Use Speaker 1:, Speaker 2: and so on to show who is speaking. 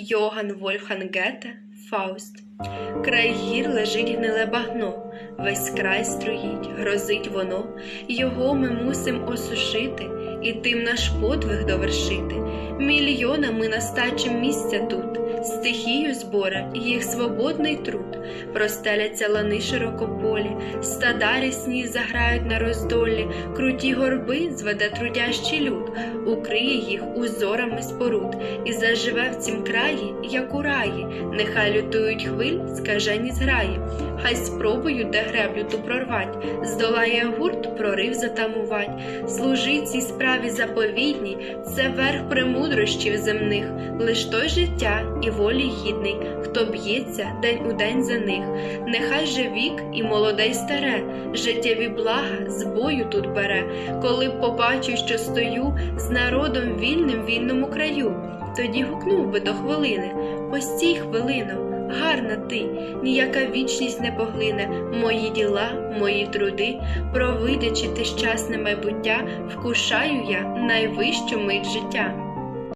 Speaker 1: Йоган Вольфган Гете, Фауст. Край гір лежить гниле багно, весь край струїть, грозить воно, його ми мусим осушити, і тим наш подвиг довершити. Мільйонами настачим місця тут, збора, їх свободний труд, простеляться лани широкополі, стада рясні заграють на роздолі, круті горби зведе трудящий люд, укриє їх узорами споруд, і заживе в цім краї, як у раї, нехай лютують хвиль, скажені зграї, хай спробують де греблю ту прорвать, здолає гурт, прорив затамувать, служить цій справі заповідній, це верх премудрощів земних, лиш той життя і волі гідний, хто б'ється день у день за них, нехай же вік і молоде й старе, життєві блага з бою тут бере, коли б побачу, що стою з народом вільним вільному краю, тоді гукнув би до хвилини, постій хвилино. Гарна ти, ніяка вічність не поглине мої діла, мої труди, провидячи ти щасне майбуття, вкушаю я найвищу мить життя.